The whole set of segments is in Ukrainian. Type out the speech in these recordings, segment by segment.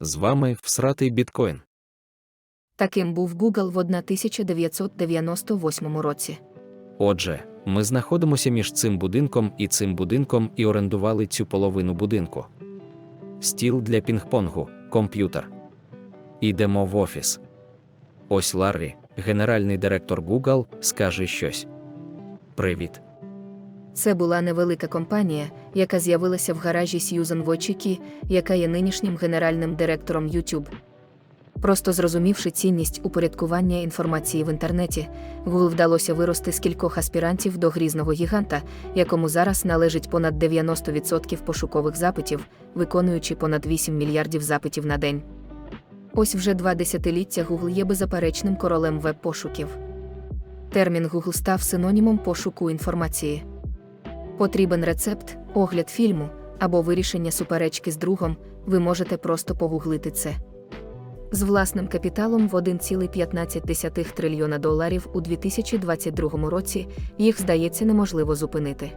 З вами всратий біткоін. Таким був Google в 1998 році. Отже, ми знаходимося між цим будинком і цим будинком і орендували цю половину будинку. Стіл для пінг-понгу, комп'ютер. Ідемо в офіс. Ось Ларрі, генеральний директор Google, скаже щось. Привіт. Це була невелика компанія, яка з'явилася в гаражі Сьюзан Войчікі, яка є нинішнім генеральним директором YouTube. Просто зрозумівши цінність упорядкування інформації в інтернеті, Google вдалося вирости з кількох аспірантів до грізного гіганта, якому зараз належить понад 90% пошукових запитів, виконуючи понад 8 мільярдів запитів на день. Ось вже два десятиліття Google є беззаперечним королем веб-пошуків. Термін Google став синонімом пошуку інформації. Потрібен рецепт, огляд фільму або вирішення суперечки з другом, ви можете просто погуглити це. З власним капіталом в 1,15 трильйона доларів у 2022 році їх здається неможливо зупинити.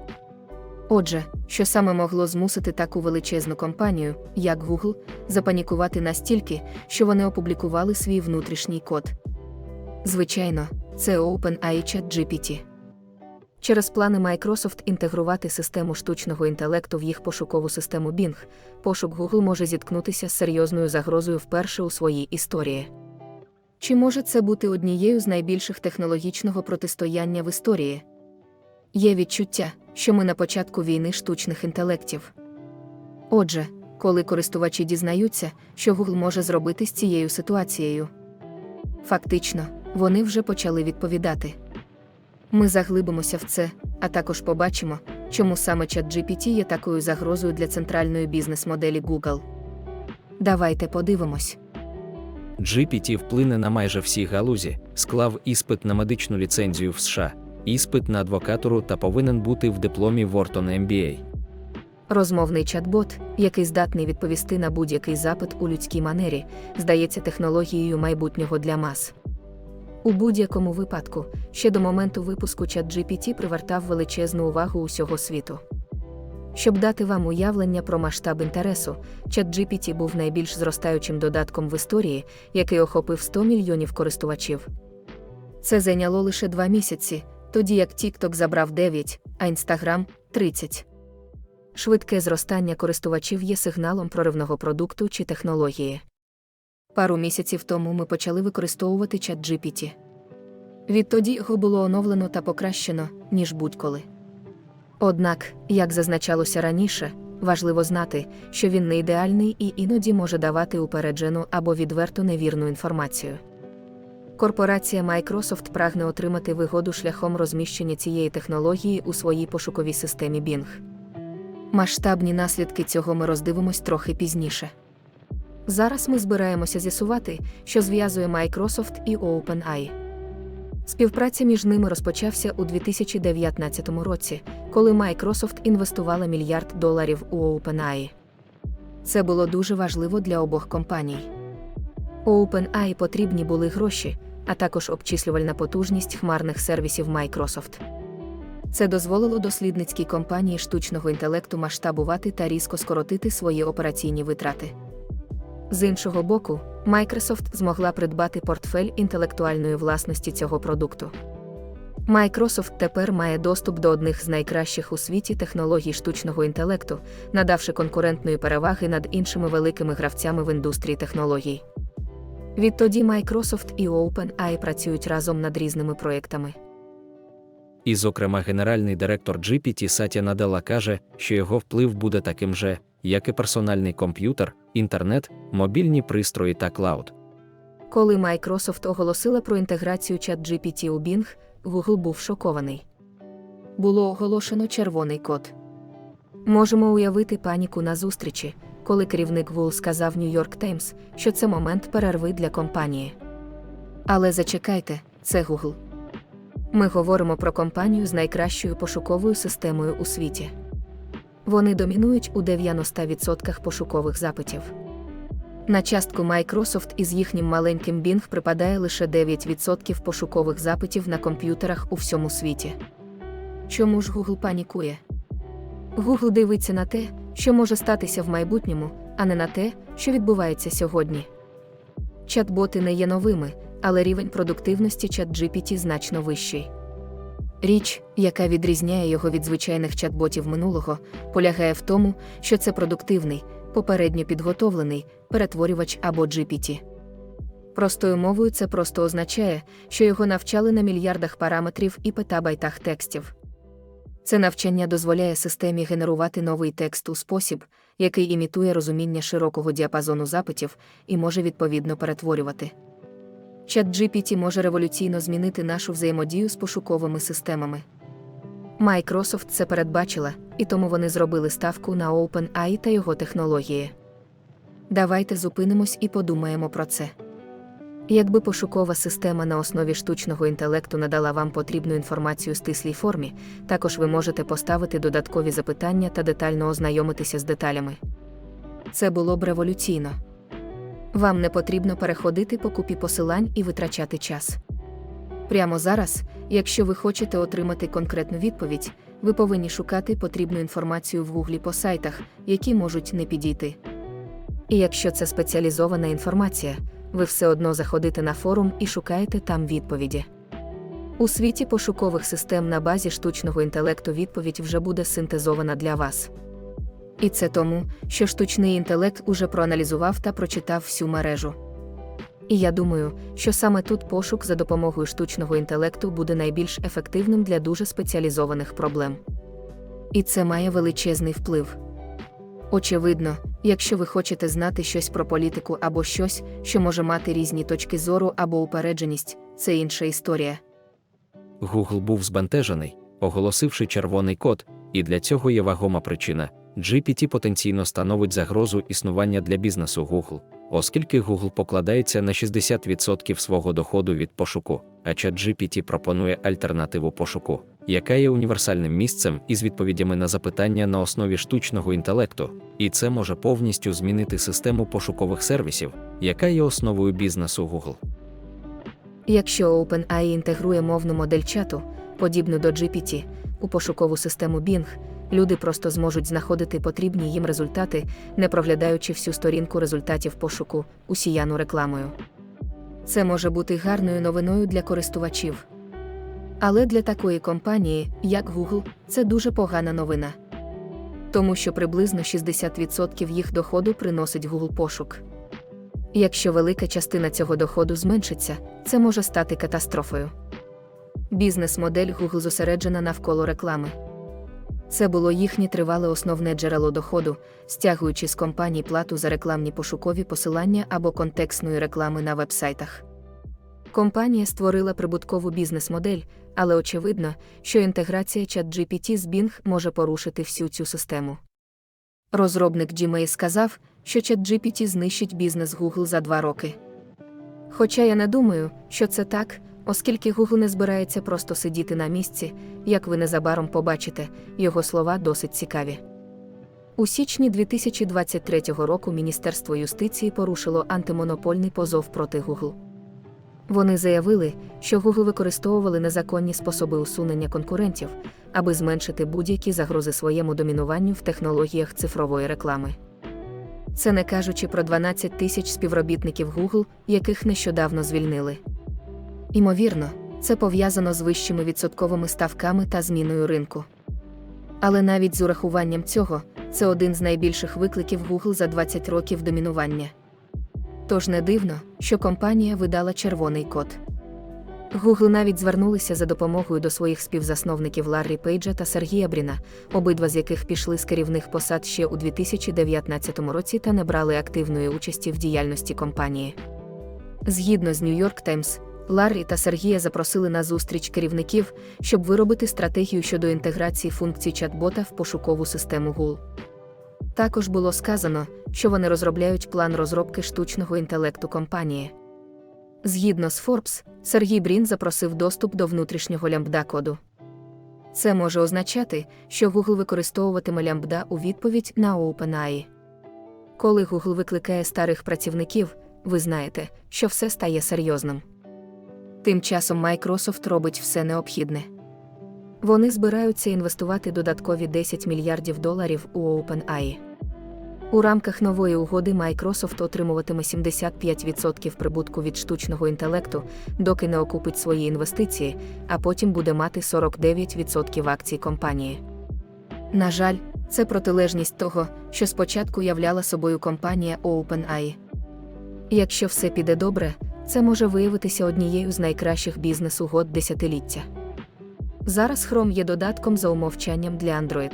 Отже, що саме могло змусити таку величезну компанію, як Google, запанікувати настільки, що вони опублікували свій внутрішній код? Звичайно, це OpenAI ChatGPT. Через плани Microsoft інтегрувати систему штучного інтелекту в їх пошукову систему Bing, пошук Google може зіткнутися з серйозною загрозою вперше у своїй історії. Чи може це бути однією з найбільших технологічного протистояння в історії? Є відчуття, що ми на початку війни штучних інтелектів. Отже, коли користувачі дізнаються, що Google може зробити з цією ситуацією. Фактично, вони вже почали відповідати. Ми заглибимося в це, а також побачимо, чому саме ChatGPT є такою загрозою для центральної бізнес-моделі Google. Давайте подивимось. GPT вплине на майже всі галузі, склав іспит на медичну ліцензію в США, іспит на адвокатуру та повинен бути в дипломі Wharton MBA. Розмовний чат-бот, який здатний відповісти на будь-який запит у людській манері, здається технологією майбутнього для мас. У будь-якому випадку, ще до моменту випуску ChatGPT привертав величезну увагу усього світу. Щоб дати вам уявлення про масштаб інтересу, ChatGPT був найбільш зростаючим додатком в історії, який охопив 100 мільйонів користувачів. Це зайняло лише два місяці, тоді як TikTok забрав 9, а Instagram – 30. Швидке зростання користувачів є сигналом проривного продукту чи технології. Пару місяців тому ми почали використовувати ChatGPT. Відтоді його було оновлено та покращено, ніж будь-коли. Однак, як зазначалося раніше, важливо знати, що він не ідеальний і іноді може давати упереджену або відверто невірну інформацію. Корпорація Microsoft прагне отримати вигоду шляхом розміщення цієї технології у своїй пошуковій системі Bing. Масштабні наслідки цього ми роздивимось трохи пізніше. Зараз ми збираємося з'ясувати, що зв'язує Microsoft і OpenAI. Співпраця між ними розпочався у 2019 році, коли Microsoft інвестувала мільярд доларів у OpenAI. Це було дуже важливо для обох компаній. OpenAI потрібні були гроші, а також обчислювальна потужність хмарних сервісів Microsoft. Це дозволило дослідницькій компанії штучного інтелекту масштабувати та різко скоротити свої операційні витрати. З іншого боку, Microsoft змогла придбати портфель інтелектуальної власності цього продукту. Microsoft тепер має доступ до одних з найкращих у світі технологій штучного інтелекту, надавши конкурентної переваги над іншими великими гравцями в індустрії технологій. Відтоді Microsoft і OpenAI працюють разом над різними проєктами. І, зокрема, генеральний директор GPT Сатя Наделла каже, що його вплив буде таким же, як і персональний комп'ютер, інтернет, мобільні пристрої та клауд. Коли Microsoft оголосила про інтеграцію ChatGPT у Bing, Google був шокований. Було оголошено червоний код. Можемо уявити паніку на зустрічі, коли керівник Google сказав New York Times, що це момент перерви для компанії. Але зачекайте, це Google. Ми говоримо про компанію з найкращою пошуковою системою у світі. Вони домінують у 90% пошукових запитів. На частку Microsoft із їхнім маленьким Bing припадає лише 9% пошукових запитів на комп'ютерах у всьому світі. Чому ж Google панікує? Google дивиться на те, що може статися в майбутньому, а не на те, що відбувається сьогодні. Чат-боти не є новими, але рівень продуктивності ChatGPT значно вищий. Річ, яка відрізняє його від звичайних чат-ботів минулого, полягає в тому, що це продуктивний, попередньо підготовлений перетворювач або GPT. Простою мовою це просто означає, що його навчали на мільярдах параметрів і петабайтах текстів. Це навчання дозволяє системі генерувати новий текст у спосіб, який імітує розуміння широкого діапазону запитів і може відповідно перетворювати. ChatGPT може революційно змінити нашу взаємодію з пошуковими системами. Microsoft це передбачила, і тому вони зробили ставку на OpenAI та його технології. Давайте зупинимось і подумаємо про це. Якби пошукова система на основі штучного інтелекту надала вам потрібну інформацію в стислій формі, також ви можете поставити додаткові запитання та детально ознайомитися з деталями. Це було б революційно. Вам не потрібно переходити по купі посилань і витрачати час. Прямо зараз, якщо ви хочете отримати конкретну відповідь, ви повинні шукати потрібну інформацію в гуглі по сайтах, які можуть не підійти. І якщо це спеціалізована інформація, ви все одно заходите на форум і шукаєте там відповіді. У світі пошукових систем на базі штучного інтелекту відповідь вже буде синтезована для вас. І це тому, що штучний інтелект уже проаналізував та прочитав всю мережу. І я думаю, що саме тут пошук за допомогою штучного інтелекту буде найбільш ефективним для дуже спеціалізованих проблем. І це має величезний вплив. Очевидно, якщо ви хочете знати щось про політику або щось, що може мати різні точки зору або упередженість, це інша історія. Google був збентежений, оголосивши червоний код, і для цього є вагома причина. GPT потенційно становить загрозу існування для бізнесу Google, оскільки Google покладається на 60% свого доходу від пошуку, а ChatGPT пропонує альтернативу пошуку, яка є універсальним місцем із відповідями на запитання на основі штучного інтелекту, і це може повністю змінити систему пошукових сервісів, яка є основою бізнесу Google. Якщо OpenAI інтегрує мовну модель чату, подібну до GPT, у пошукову систему Bing, люди просто зможуть знаходити потрібні їм результати, не проглядаючи всю сторінку результатів пошуку, усіяну рекламою. Це може бути гарною новиною для користувачів. Але для такої компанії, як Google, це дуже погана новина. Тому що приблизно 60% їх доходу приносить Google пошук. Якщо велика частина цього доходу зменшиться, це може стати катастрофою. Бізнес-модель Google зосереджена навколо реклами. Це було їхнє тривале основне джерело доходу, стягуючи з компаній плату за рекламні пошукові посилання або контекстної реклами на вебсайтах. Компанія створила прибуткову бізнес-модель, але очевидно, що інтеграція ChatGPT з Bing може порушити всю цю систему. Розробник Gmail сказав, що ChatGPT знищить бізнес Google за два роки. Хоча я не думаю, що це так, оскільки Google не збирається просто сидіти на місці, як ви незабаром побачите, його слова досить цікаві. У січні 2023 року Міністерство юстиції порушило антимонопольний позов проти Google. Вони заявили, що Google використовували незаконні способи усунення конкурентів, аби зменшити будь-які загрози своєму домінуванню в технологіях цифрової реклами. Це не кажучи про 12 тисяч співробітників Google, яких нещодавно звільнили. Імовірно, це пов'язано з вищими відсотковими ставками та зміною ринку. Але навіть з урахуванням цього, це один з найбільших викликів Google за 20 років домінування. Тож не дивно, що компанія видала червоний код. Google навіть звернулися за допомогою до своїх співзасновників Ларрі Пейджа та Сергія Бріна, обидва з яких пішли з керівних посад ще у 2019 році та не брали активної участі в діяльності компанії. Згідно з New York Times, Ларрі та Сергія запросили на зустріч керівників, щоб виробити стратегію щодо інтеграції функцій чат-бота в пошукову систему Google. Також було сказано, що вони розробляють план розробки штучного інтелекту компанії. Згідно з Forbes, Сергій Брін запросив доступ до внутрішнього лямбда коду. Це може означати, що Google використовуватиме лямбда у відповідь на OpenAI. Коли Google викликає старих працівників, ви знаєте, що все стає серйозним. Тим часом Microsoft робить все необхідне. Вони збираються інвестувати додаткові 10 мільярдів доларів у OpenAI. У рамках нової угоди Microsoft отримуватиме 75% прибутку від штучного інтелекту, доки не окупить свої інвестиції, а потім буде мати 49% акцій компанії. На жаль, це протилежність того, що спочатку являла собою компанія OpenAI. Якщо все піде добре, це може виявитися однією з найкращих бізнес-угод десятиліття. Зараз Chrome є додатком за умовчанням для Android.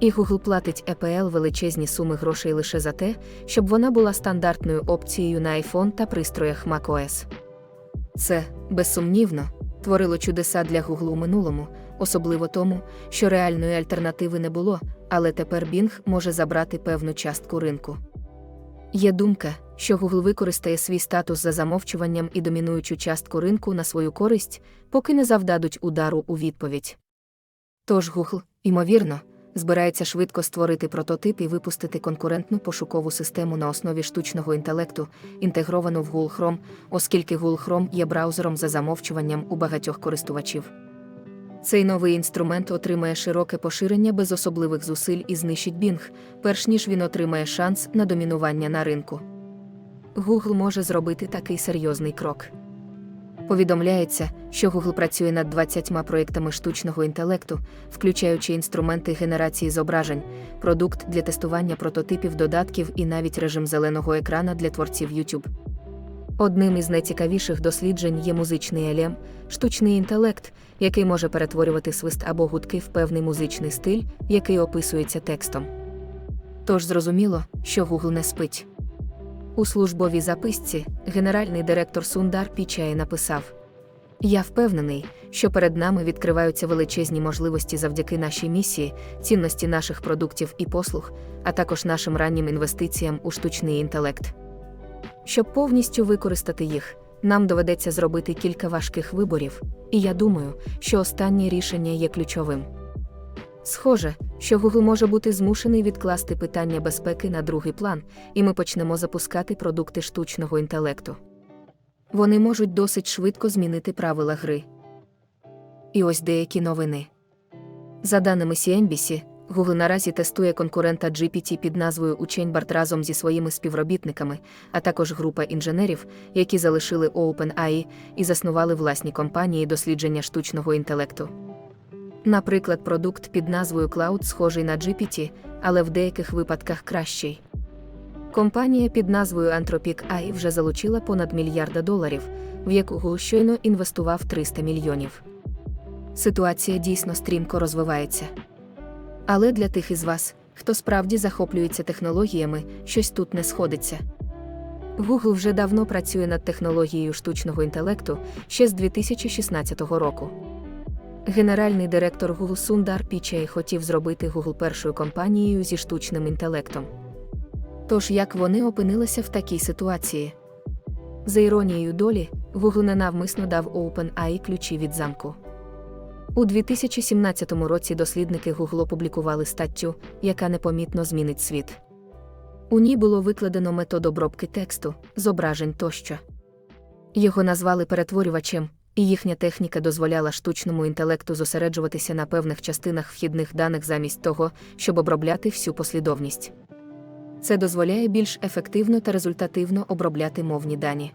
І Google платить EPL величезні суми грошей лише за те, щоб вона була стандартною опцією на iPhone та пристроях macOS. Це, безсумнівно, творило чудеса для Google у минулому, особливо тому, що реальної альтернативи не було, але тепер Bing може забрати певну частку ринку. Є думка, що Google використає свій статус за замовчуванням і домінуючу частку ринку на свою користь, поки не завдадуть удару у відповідь. Тож Google, ймовірно, збирається швидко створити прототип і випустити конкурентну пошукову систему на основі штучного інтелекту, інтегровану в Google Chrome, оскільки Google Chrome є браузером за замовчуванням у багатьох користувачів. Цей новий інструмент отримає широке поширення без особливих зусиль і знищить Bing, перш ніж він отримає шанс на домінування на ринку. Google може зробити такий серйозний крок. Повідомляється, що Google працює над 20 проєктами штучного інтелекту, включаючи інструменти генерації зображень, продукт для тестування прототипів додатків і навіть режим зеленого екрана для творців YouTube. Одним із найцікавіших досліджень є музичний елем, штучний інтелект, який може перетворювати свист або гудки в певний музичний стиль, який описується текстом. Тож зрозуміло, що Google не спить. У службовій записці генеральний директор Сундар Пічай написав: Я впевнений, що перед нами відкриваються величезні можливості завдяки нашій місії, цінності наших продуктів і послуг, а також нашим раннім інвестиціям у штучний інтелект. Щоб повністю використати їх, нам доведеться зробити кілька важких виборів, і я думаю, що останнє рішення є ключовим. Схоже, що Google може бути змушений відкласти питання безпеки на другий план, і ми почнемо запускати продукти штучного інтелекту. Вони можуть досить швидко змінити правила гри. І ось деякі новини. За даними CNBC, Google наразі тестує конкурента GPT під назвою Учень-Барт разом зі своїми співробітниками, а також група інженерів, які залишили OpenAI і заснували власні компанії дослідження штучного інтелекту. Наприклад, продукт під назвою Cloud схожий на GPT, але в деяких випадках кращий. Компанія під назвою Anthropic AI вже залучила понад мільярда доларів, в яку щойно інвестував 300 мільйонів. Ситуація дійсно стрімко розвивається. Але для тих із вас, хто справді захоплюється технологіями, щось тут не сходиться. Google вже давно працює над технологією штучного інтелекту ще з 2016 року. Генеральний директор Google Сундар Пічей хотів зробити Google першою компанією зі штучним інтелектом. Тож як вони опинилися в такій ситуації? За іронією долі, Google ненавмисно дав OpenAI ключі від замку. У 2017 році дослідники Google опублікували статтю, яка непомітно змінить світ. У ній було викладено метод обробки тексту, зображень тощо. Його назвали перетворювачем, і їхня техніка дозволяла штучному інтелекту зосереджуватися на певних частинах вхідних даних замість того, щоб обробляти всю послідовність. Це дозволяє більш ефективно та результативно обробляти мовні дані.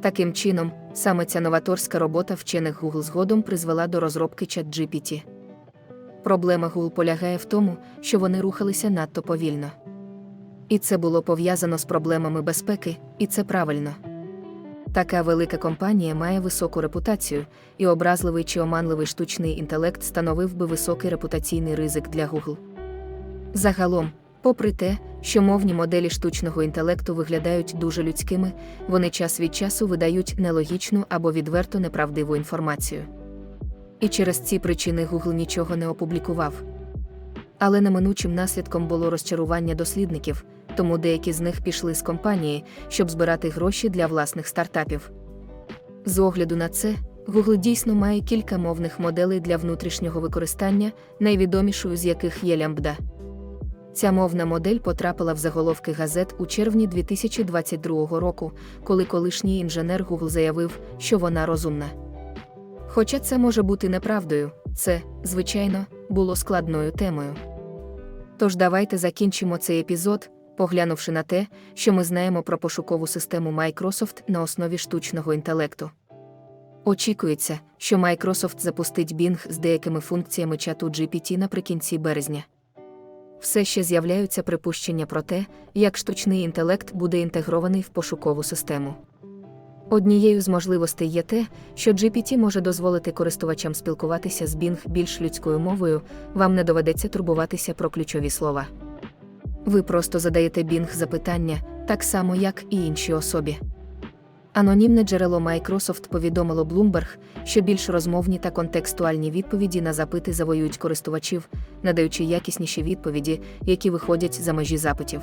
Таким чином, саме ця новаторська робота вчених Google згодом призвела до розробки ChatGPT. Проблема Google полягає в тому, що вони рухалися надто повільно. І це було пов'язано з проблемами безпеки, і це правильно. Така велика компанія має високу репутацію, і образливий чи оманливий штучний інтелект становив би високий репутаційний ризик для Google. Загалом, попри те, що мовні моделі штучного інтелекту виглядають дуже людськими, вони час від часу видають нелогічну або відверто неправдиву інформацію. І через ці причини Google нічого не опублікував. Але неминучим наслідком було розчарування дослідників, тому деякі з них пішли з компанії, щоб збирати гроші для власних стартапів. З огляду на це, Google дійсно має кілька мовних моделей для внутрішнього використання, найвідомішою з яких є Lambda. Ця мовна модель потрапила в заголовки газет у червні 2022 року, коли колишній інженер Google заявив, що вона розумна. Хоча це може бути неправдою, це, звичайно, було складною темою. Тож давайте закінчимо цей епізод, поглянувши на те, що ми знаємо про пошукову систему Microsoft на основі штучного інтелекту. Очікується, що Microsoft запустить Bing з деякими функціями чату GPT наприкінці березня. Все ще з'являються припущення про те, як штучний інтелект буде інтегрований в пошукову систему. Однією з можливостей є те, що GPT може дозволити користувачам спілкуватися з Bing більш людською мовою, вам не доведеться турбуватися про ключові слова. Ви просто задаєте Bing запитання, так само як і іншій особі. Анонімне джерело Microsoft повідомило Bloomberg, що більш розмовні та контекстуальні відповіді на запити завоюють користувачів, надаючи якісніші відповіді, які виходять за межі запитів.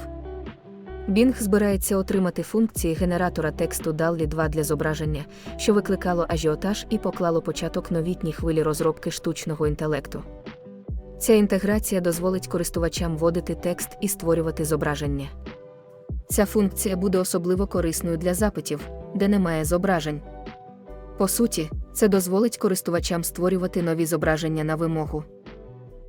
Bing збирається отримати функції генератора тексту DALL-E 2 для зображення, що викликало ажіотаж і поклало початок новітній хвилі розробки штучного інтелекту. Ця інтеграція дозволить користувачам вводити текст і створювати зображення. Ця функція буде особливо корисною для запитів, де немає зображень. По суті, це дозволить користувачам створювати нові зображення на вимогу.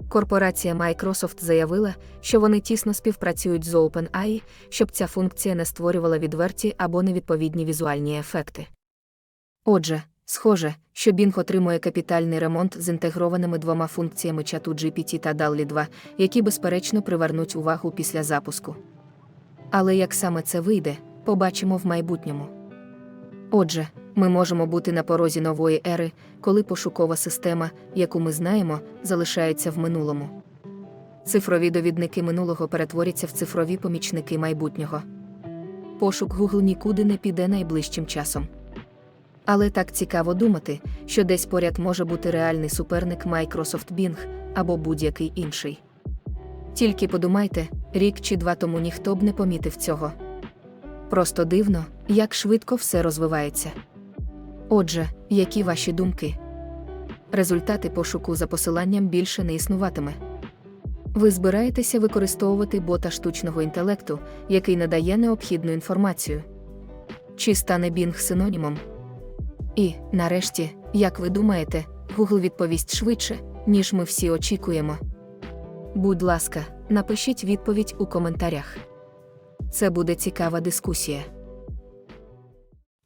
Корпорація Microsoft заявила, що вони тісно співпрацюють з OpenAI, щоб ця функція не створювала відверті або невідповідні візуальні ефекти. Отже, схоже, що Bing отримує капітальний ремонт з інтегрованими двома функціями чату GPT та DALL-E 2, які безперечно привернуть увагу після запуску. Але як саме це вийде, побачимо в майбутньому. Отже, ми можемо бути на порозі нової ери, коли пошукова система, яку ми знаємо, залишається в минулому. Цифрові довідники минулого перетворяться в цифрові помічники майбутнього. Пошук Google нікуди не піде найближчим часом. Але так цікаво думати, що десь поряд може бути реальний суперник Microsoft Bing або будь-який інший. Тільки подумайте, рік чи два тому ніхто б не помітив цього. Просто дивно, як швидко все розвивається. Отже, які ваші думки? Результати пошуку за посиланням більше не існуватиме. Ви збираєтеся використовувати бота штучного інтелекту, який надає необхідну інформацію. Чи стане Bing синонімом? І, нарешті, як ви думаєте, Google відповість швидше, ніж ми всі очікуємо. Будь ласка, напишіть відповідь у коментарях. Це буде цікава дискусія.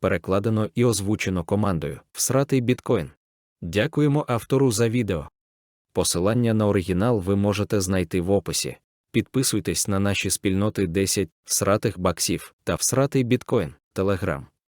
Перекладено і озвучено командою Всратий біткоін. Дякуємо автору за відео. Посилання на оригінал ви можете знайти в описі. Підписуйтесь на наші спільноти 10 всратих баксів та всратий біткоін, Телеграм.